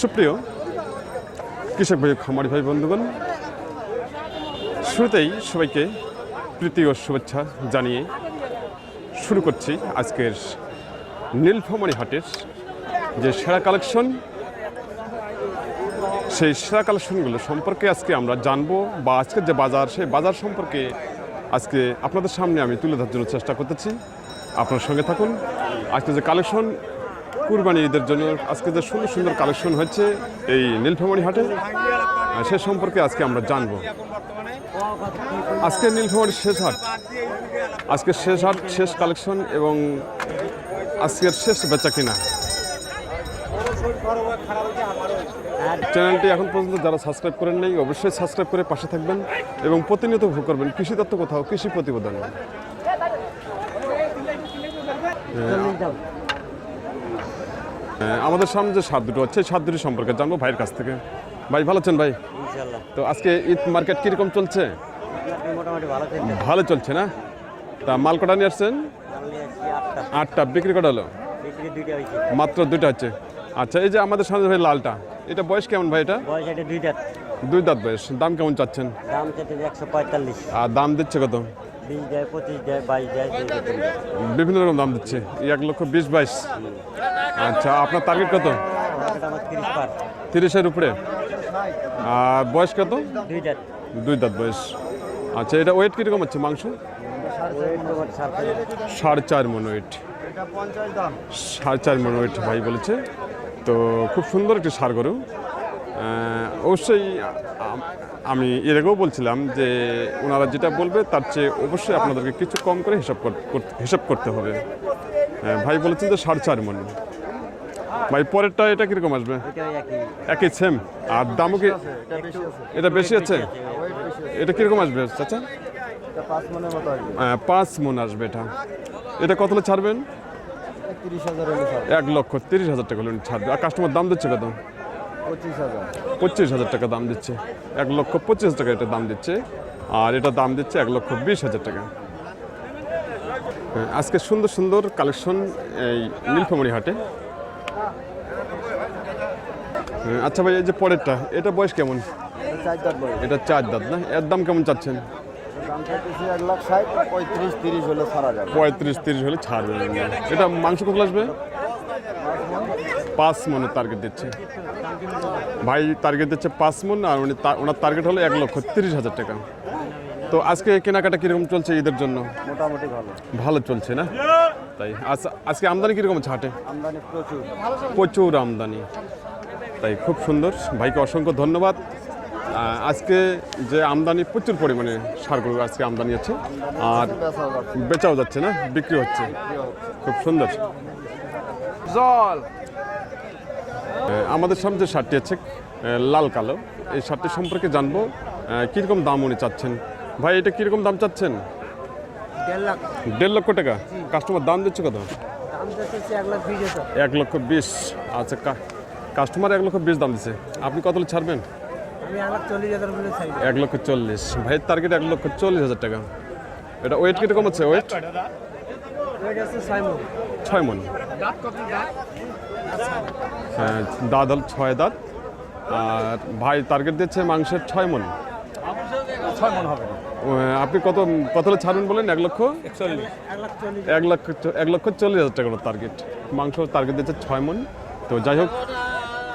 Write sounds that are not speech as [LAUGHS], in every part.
সুপ্রিয় কৃষক ভাই খামারি ভাই বন্ধুগণ, শুরুতেই সবাইকে প্রীতি ও শুভেচ্ছা জানিয়ে শুরু করছি আজকের নীলফামারী হাটের যে সেরা কালেকশন, সেই সেরা কালেকশনগুলো সম্পর্কে আজকে আমরা জানব বা আজকের যে বাজার, সেই বাজার সম্পর্কে আজকে আপনাদের সামনে আমি তুলে ধরার জন্য চেষ্টা করতেছি। আপনার সঙ্গে থাকুন। আজকে যে কালেকশন কুরবানি ঈদের জন্য আজকে যে সুন্দর সুন্দর কালেকশন হচ্ছে এই নীলফামারী হাটে সে সম্পর্কে আজকে আমরা জানব। আজকে নীলফামারীর শেষ হাট। আজকে শেষ হাট, শেষ কালেকশন এবং আজকের শেষ বেচা কিনা। চ্যানেলটি এখন পর্যন্ত যারা সাবস্ক্রাইব করেন নাই, অবশ্যই সাবস্ক্রাইব করে পাশে থাকবেন এবং প্রতিনিয়ত ভোগ করবেন। কৃষি তত্ত্ব কোথাও, কৃষি প্রতিবেদন। আমাদের সামনে যে সাত দুটো হচ্ছে সাত দুটি সম্পর্কে জানব ভাইয়ের কাছ থেকে। ভাই ভালো আছেন ভাই? তো আজকে ঈদ মার্কেট কীরকম চলছে? ভালো চলছে। না? তা মাল কটা নিয়ে আসছেন? আটটা। বিক্রি কটা হলো? মাত্র দুইটা হচ্ছে। আচ্ছা এই যে আমাদের সামনে ভাই লালটা এটা বয়স কেমন ভাই এটা? দুই দাঁত। বয়স। দাম কেমন চাচ্ছেন? আর দাম দিচ্ছে কত। বিভিন্ন রকম দাম দিচ্ছে। এক লক্ষ বিশ বাইশ। আচ্ছা আপনার টার্গেট কত? তিরিশের উপরে। আর বয়স কত? দুই দাঁত। বয়স। আচ্ছা এটা ওয়েট কীরকম হচ্ছে মাংস? সাড়ে চার মন ওয়েট সাড়ে চার মন ওয়েট ভাই বলেছে। তো খুব সুন্দর একটি সার গরু। অবশ্যই আমি এর আগেও বলছিলাম যে ওনারা যেটা বলবে তার চেয়ে অবশ্যই আপনাদেরকে কিছু কম করে হিসাব হিসাব করতে হবে। ভাই বলেছেন যে সাড়ে চার মন। ভাই পরেরটা এটা কীরকম আসবে? একই। সেম আর দামও কি এটা বেশি আছে। এটা কীরকম আসবে চাচা? পাঁচ আসবে। পাঁচ মন আসবে এটা। এটা কত ছাড়বেন? এক লক্ষ তিরিশ হাজার টাকা হলে ছাড়বে। আর কাস্টমার দাম দিচ্ছে কত? পঁচিশ হাজার। টাকা দাম দিচ্ছে। এক লক্ষ পঁচিশ হাজার টাকা এটা দাম দিচ্ছে। আর এটা দাম দিচ্ছে এক লক্ষ বিশ হাজার টাকা। হ্যাঁ, আজকে সুন্দর সুন্দর কালেকশন এই নীলফামারি হাটে। হ্যাঁ, আচ্ছা ভাই, এই যে পরেরটা, এটা বয়স কেমন? এটা চার দাঁত না? এর দাম কেমন চাচ্ছেন? পঁয়ত্রিশ, তিরিশ হলে ছাড়বে এটা মাংস কত আসবে? পাঁচ মনের টার্গেট দিচ্ছে। ভাই টার্গেট দিচ্ছে পাঁচ মন, আর উনি ওনার টার্গেট হলো এক লক্ষ তিরিশ হাজার টাকা। তো আজকে কেনাকাটা কীরকম চলছে ঈদের জন্য? মোটামুটি ভালো। ভালো চলছে না? তাই আজ আজকে আমদানি কীরকম আছে হাটে? আমদানি প্রচুর। প্রচুর আমদানি। তাই খুব সুন্দর। ভাইকে অসংখ্য ধন্যবাদ। আজকে যে আমদানি প্রচুর পরিমাণে সারগুলো আজকে আমদানি আছে আর বেচাও যাচ্ছে না বিক্রি হচ্ছে। খুব সুন্দর। জল। আমাদের সামনে যে শার্টটি আছে লাল কালো এই শার্টটি সম্পর্কে জানব। কীরকম দাম উনি চাচ্ছেন? ভাই এটা কীরকম দাম চাচ্ছেন? দেড় লক্ষ টাকা? কাস্টমার দাম দিচ্ছে কত? এক লক্ষ বিশ। আচ্ছা কা- কাস্টমার এক লক্ষ বিশ দাম দিচ্ছে আপনি কত ছাড়বেন? এক লাখ চল্লিশ হাজার বলে চাই এক লক্ষ চল্লিশ। ভাইয়ের টার্গেট এক লক্ষ চল্লিশ হাজার টাকা। এটা ওয়েট কীরকম আছে? ওয়েট ছয় মন। হ্যাঁ দাঁত হল ছয় দাঁত। আর ভাই টার্গেট দিচ্ছে মাংসের ছয় মন। ছয় মন হবে। আপনি কত কত হলে ছাড়বেন বলেন? এক লক্ষ? এক লক্ষ এক লক্ষ চল্লিশ হাজার টাকা টার্গেট মাংস টার্গেট দিচ্ছে ছয় মন। তো যাই হোক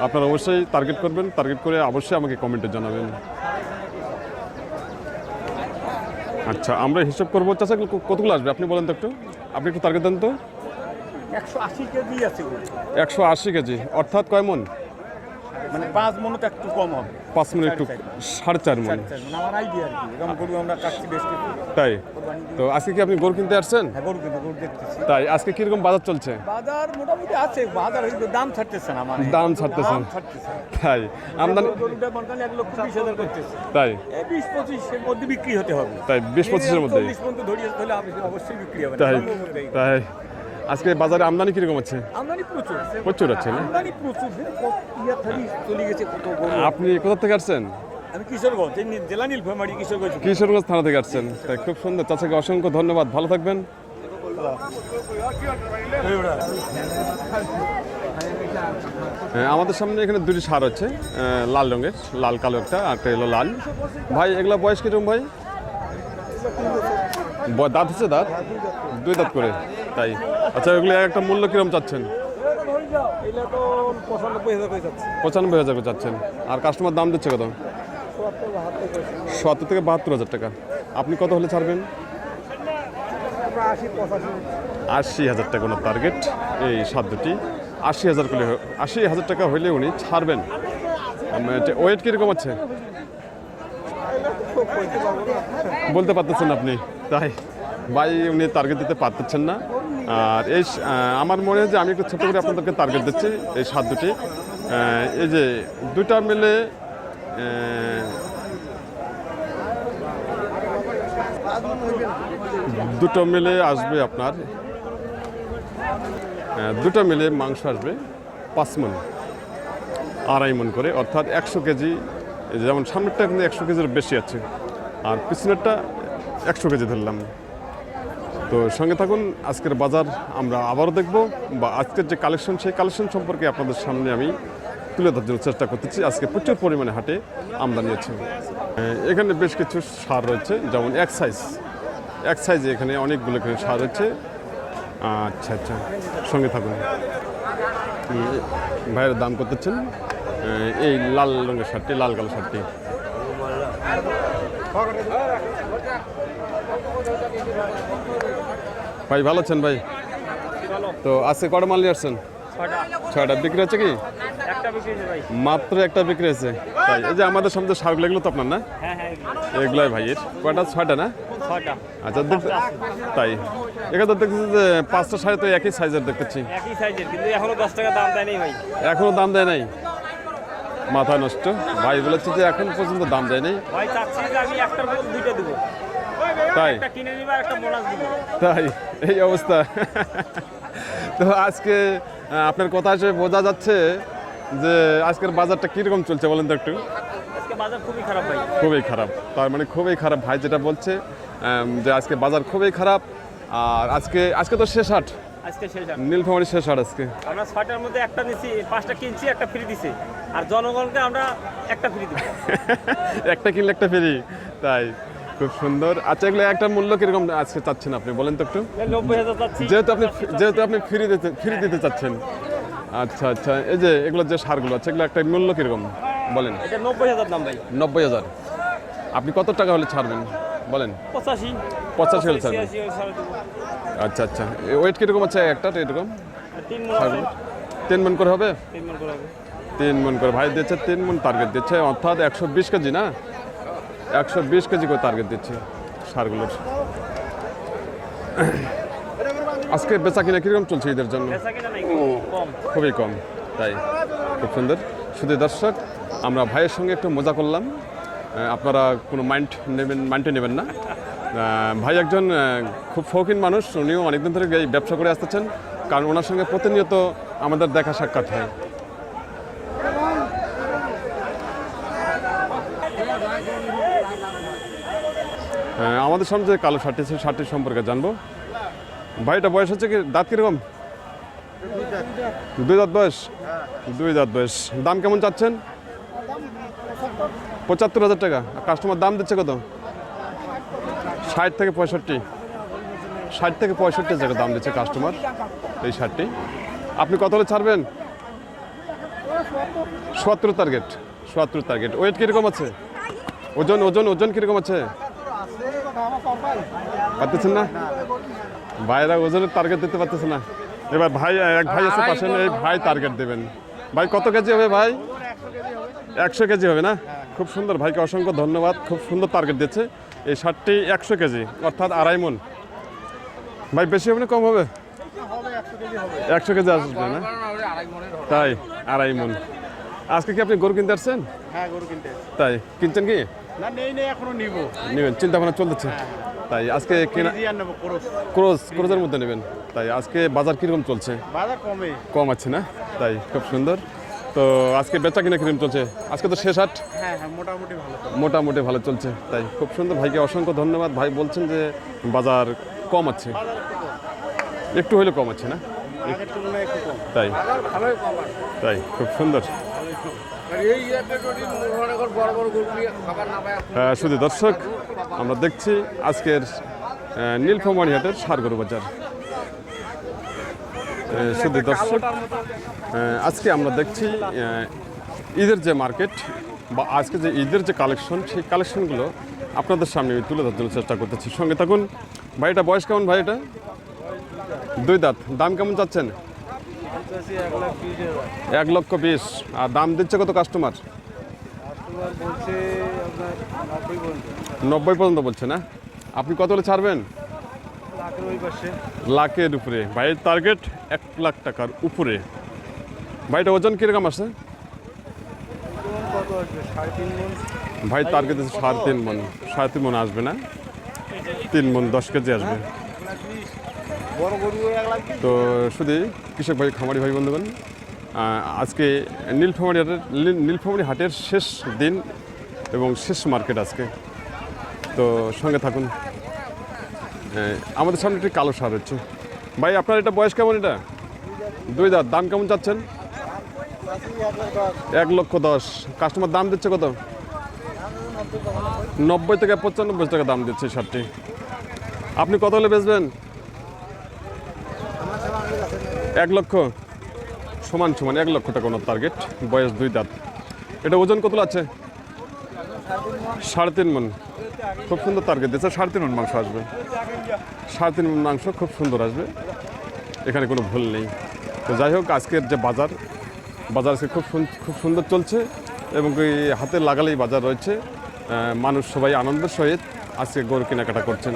আপনারা অবশ্যই টার্গেট করবেন। টার্গেট করে অবশ্যই আমাকে কমেন্টে জানাবেন। আচ্ছা আমরা হিসাব করব। চাষা কতগুলো আসবে? আপনি বলেন তো একটু। আপনি একটু টার্গেট দেন তো। একশো আশি কেজি আছে একশো আশি কেজি। অর্থাৎ কয় মন? মানে পাঁচ মনে তো একটু কম হবে। পাঁচ মন একটু সাড়ে চার মন। আমার আইডিয়া আর কি। এরকম গরু আমরা কাটছি বেশ কিছু। তাই? তো আজকে কি আপনি গরু কিনতে আসছেন? হ্যাঁ গরু কিন্তু গরু দেখতেছি। তাই আজকে কীরকম বাজার চলছে? বাজার মোটামুটি আছে। বাজার কিন্তু দাম ছাড়তেছে না মানে। দাম ছাড়তেছে না। তাই আমদানি গরুটা মনে এক লক্ষ বিশ হাজার করতেছে। তাই। এই বিশ পঁচিশের মধ্যে বিক্রি হতে হবে। তাই বিশ পঁচিশের মধ্যে। চল্লিশ পর্যন্ত ধরিয়ে তাহলে অবশ্যই বিক্রি হবে তাই তাই। আজকে বাজারে আমদানি কীরকম আছে আমদানি প্রচুর। প্রচুর আছে না? আমদানি প্রচুর। ইয়া চলে গেছে কত আপনি কোথা থেকে আসছেন? আমি কিশোরগঞ্জ এই জেলা নীলফামারী কিশোরগঞ্জ। কিশোরগঞ্জ থানা থেকে আসছেন। তাই খুব সুন্দর। চাচাকে অসংখ্য ধন্যবাদ। ভালো থাকবেন। হ্যাঁ, আমাদের সামনে এখানে দুটি সার আছে লাল রঙের লাল কালো একটা আর একটা হলো লাল। ভাই এগুলা বয়স কীরকম ভাই? দাঁত হচ্ছে দাঁত? দুই দাঁত করে। তাই। আচ্ছা এক একটা মূল্য কীরকম চাচ্ছেন? পঁচানব্বই হাজার করে চাচ্ছেন। আর কাস্টমার দাম দিচ্ছে কত? সত্তর থেকে বাহাত্তর হাজার টাকা। আপনি কত হলে ছাড়বেন? আশি হাজার টাকা ওনার টার্গেট এই সাত আশি হাজার করে আশি হাজার টাকা হইলে উনি ছাড়বেন। ওয়েট কীরকম আছে? বলতে পারতেছেন আপনি। তাই, ভাই, উনি টার্গেট দিতে পারতেছেন না। আর এই আমার মনে হয় যে আমি একটু ছোটো করে আপনাদেরকে টার্গেট দিচ্ছি এই সাত দুটি। এই যে দুটা মিলে দুটো মিলে আসবে আপনার দুটো মিলে মাংস আসবে পাঁচ মন, আড়াই মন করে। অর্থাৎ একশো কেজি যেমন সামনেরটা কিন্তু একশো কেজির বেশি আছে। আর পিছনেরটা একশো কেজি ধরলাম। তো সঙ্গে থাকুন আজকের বাজার আমরা আবারও দেখব বা আজকের যে কালেকশন সেই কালেকশন সম্পর্কে আপনাদের সামনে আমি তুলে ধরার জন্য চেষ্টা করতেছি। আজকে প্রচুর পরিমাণে হাটে আমদানি আহ, এখানে বেশ কিছু সার রয়েছে যেমন এক সাইজ এক সাইজে এখানে অনেকগুলো এখানে সার রয়েছে। আচ্ছা আচ্ছা সঙ্গে থাকুন। ভাইয়ের দাম করতেছেন। এই লাল রঙের শার্টটি লাল কালো শার্টটি ভাই ভালো আছেন ভাই? তো আজকে কটা মাল নিয়ে আসছেন? ছয়টা। বিক্রি হচ্ছে কি? মাত্র একটা বিক্রি হয়েছে। তাই এই যে আমাদের সামনে শার্টগুলো এগুলো তো আপনার না? এগুলাই ভাইয়ের কয়টা? ছয়টা না? আচ্ছা তাই। এখানে তো দেখতেছি যে পাঁচটা শাড়ি তো একই সাইজের দেখতেছি। একই সাইজের কিন্তু এখনও দশ টাকা দাম দেয় নেই ভাই। এখনও দাম দেয় নাই? মাথা নষ্ট। ভাই বলেছে যে এখন পর্যন্ত দাম দেয় নাই। ভাই চাচ্ছি যে আমি একটার বদলে দুইটা দেবো। তাই? একটা কিনে নিবা একটা বোনাস দিব। তাই? এই অবস্থা। তো আজকে আপনার কথা হিসেবে বোঝা যাচ্ছে যে আজকের বাজারটা কীরকম চলছে বলেন তো একটু? আজকে বাজার খুবই খারাপ ভাই। খুবই খারাপ। তার মানে খুবই খারাপ। ভাই যেটা বলছে যে আজকে বাজার খুবই খারাপ। আর আজকে আজকে তো শেষ হাট। আজকে শেষ আর। নীলফামারি শেষ হাট আজকে। আমরা ছয়টার মধ্যে একটা নিছি পাঁচটা কিনছি একটা ফ্রি দিছি। আর জনগণকে আমরা একটা ফ্রি দিব। [LAUGHS] একটা কিনলে একটা ফ্রি তাই। খুব সুন্দর। আচ্ছা এগুলো একটা মূল্য কীরকম আজকে চাচ্ছেন আপনি? বলেন তো একটু। নব্বই হাজার চাচ্ছি। যেহেতু আপনি যেহেতু আপনি ফ্রি দিতে ফ্রি দিতে চাচ্ছেন। আচ্ছা আচ্ছা। এই যে এগুলো যে সারগুলো আছে এগুলো একটা মূল্য কীরকম? বলেন। এটা নব্বই হাজার দাম ভাই। নব্বই হাজার। আপনি কত টাকা হলে ছাড়বেন? বলেন। পঁচাশি। পঁচাশি হলে ছাড় আচ্ছা আচ্ছা। ওয়েট কীরকম আছে একটা? তো এরকম? তিন মন করে হবে? তিন মন করে ভাই দিচ্ছে তিন মন টার্গেট দিচ্ছে। অর্থাৎ একশো বিশ কেজি না? একশো বিশ কেজি করে টার্গেট দিচ্ছে সারগুলোর। আজকে বেচা কিনা কীরকম চলছে এদের জন্য? খুবই কম। তাই খুব সুন্দর। শুধু দর্শক আমরা ভাইয়ের সঙ্গে একটু মজা করলাম। আপনারা কোনো মাইন্ড নেবেন মাইন্ডে নেবেন না। ভাই একজন খুব শৌখিন মানুষ, উনিও অনেকদিন ধরে এই ব্যবসা করে আসতেছেন, কারণ ওনার সঙ্গে প্রতিনিয়ত আমাদের দেখা সাক্ষাৎ হয়। আমাদের সামনে যে কালো শার্টটি সেই শার্টটির সম্পর্কে জানব। ভাইটা বয়স হচ্ছে কি, দাঁত কীরকম? দুই দাঁত বয়স? দুই দাঁত বয়স। দাম কেমন চাচ্ছেন? পঁচাত্তর হাজার টাকা। কাস্টমার দাম দিচ্ছে কত? ষাট থেকে পঁয়ষট্টি। ষাট থেকে পঁয়ষট্টি টাকা দাম দিচ্ছে কাস্টমার এই শার্টটি আপনি কত হলে ছাড়বেন? সত্তর টার্গেট সত্তর টার্গেট ওয়েট কীরকম আছে? ওজন ওজন ওজন কীরকম আছে? পারতেছেন না? ভাইরা ওজনের টার্গেট দিতে পারতেছে না। এবার ভাই, এক ভাই আছে পাশে, এই ভাই টার্গেট দেবেন। ভাই, কত কেজি হবে ভাই? একশো কেজি হবে না? খুব সুন্দর। ভাইকে অসংখ্য ধন্যবাদ। খুব সুন্দর টার্গেট দিচ্ছে। এই শার্টটি একশো কেজি অর্থাৎ আড়াই মন। ভাই বেশি হবে না কম হবে? একশো কেজি আসবে না? তাই আড়াই মন। আজকে কি আপনি গরু কিনতে আসছেন? হ্যাঁ তাই কিনছেন কি? নেবেন চিন্তা ভাবনা চলতেছে। তাই আজকে দিয়ে আর নেব খরচ ক্রোজ ক্রোজের মধ্যে নেবেন। তাই আজকে বাজার কীরকম চলছে? বাজার কমে। কম আছে না? তাই খুব সুন্দর। তো আজকে বেচা কিনা কীরকম চলছে? আজকে তো শেষ হাট হ্যাঁ হ্যাঁ মোটামুটি ভালো মোটামুটি ভালো চলছে তাই। খুব সুন্দর। ভাইকে অসংখ্য ধন্যবাদ। ভাই বলছেন যে বাজার কম আছে। একটু হইলে কম আছে না? তাই। তাই খুব সুন্দর। আহ, শুধু দর্শক আমরা দেখছি আজকের নীলফামারী হাটের সারগরু বাজার। শুধু দর্শক আজকে আমরা দেখছি ঈদের যে মার্কেট বা আজকে যে ঈদের যে কালেকশন, সেই কালেকশনগুলো আপনাদের সামনে আমি তুলে ধরার জন্য চেষ্টা করতেছি। সঙ্গে থাকুন। ভাই, এটা বয়স কেমন ভাই এটা? দুই দাঁত। দাম কেমন চাচ্ছেন? এক লক্ষ বিশ। আর দাম দিচ্ছে কত কাস্টমার নব্বই পর্যন্ত বলছে, না? আপনি কত হলে ছাড়বেন? লাখের উপরে। ভাইয়ের টার্গেট এক লাখ টাকার উপরে। ভাইটা ওজন কীরকম আছে? ভাই টার্গেট আছে সাড়ে তিন মন। সাড়ে তিন মন আসবে না? তিন মন দশ কেজি আসবে। বিশ তো শুধু কৃষক ভাই খামারি ভাই বন্ধুগণ আজকে নীলফামারি হাটের নীল- নীলফামারি হাটের শেষ দিন এবং শেষ মার্কেট আজকে। তো সঙ্গে থাকুন। আমাদের সামনে একটি কালো সার হচ্ছে। ভাই, আপনার এটা বয়স কেমন এটা? দুই দাঁত। দাম কেমন চাচ্ছেন? এক লক্ষ দশ। কাস্টমার দাম দিচ্ছে কত? নব্বই থেকে পঁচানব্বই টাকা দাম দিচ্ছে শার্টটি আপনি কত হলে বেচবেন? এক লক্ষ? সমান সমান। এক লক্ষ টাকা ওনার টার্গেট বয়স দুই দাঁত। এটা ওজন কত আছে? সাড়ে তিন মন খুব সুন্দর টার্গেট দিচ্ছে সাড়ে তিন মন মাংস আসবে। সাড়ে তিন মন মাংস খুব সুন্দর আসবে। এখানে কোনো ভুল নেই। তো যাই হোক, আজকের যে বাজার বাজার আজকে খুব খুব সুন্দর চলছে এবং হাতে লাগালেই বাজার রয়েছে। মানুষ সবাই আনন্দের সহিত আজকে গরু কেনাকাটা করছেন।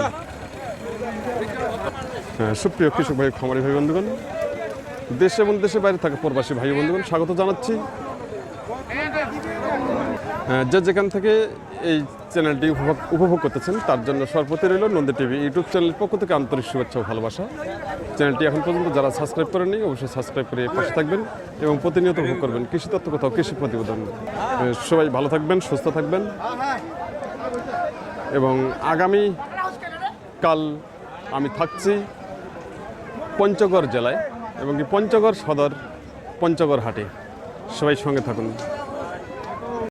সুপ্রিয় কৃষক ভাই, খামারি ভাই, বন্ধুগণ, দেশে এবং দেশের বাইরে থাকা প্রবাসী ভাই বন্ধুগণ, স্বাগত জানাচ্ছি। যে যেখান থেকে এই চ্যানেলটি উপভোগ করতেছেন। তার জন্য সর্বপ্রতি রইল নন্দী টিভি ইউটিউব চ্যানেলের পক্ষ থেকে আন্তরিক শুভেচ্ছা ও ভালোবাসা। চ্যানেলটি এখন পর্যন্ত যারা সাবস্ক্রাইব করেননি, অবশ্যই সাবস্ক্রাইব করে পাশে থাকবেন এবং প্রতিনিয়ত উপভোগ করবেন কৃষি তত্ত্ব কোথাও, কৃষি প্রতিবেদন। সবাই ভালো থাকবেন, সুস্থ থাকবেন। এবং আগামী কাল আমি থাকছি পঞ্চগড় জেলায় এবং পঞ্চগড় সদর পঞ্চগড় হাটে। সবাই সঙ্গে থাকুন।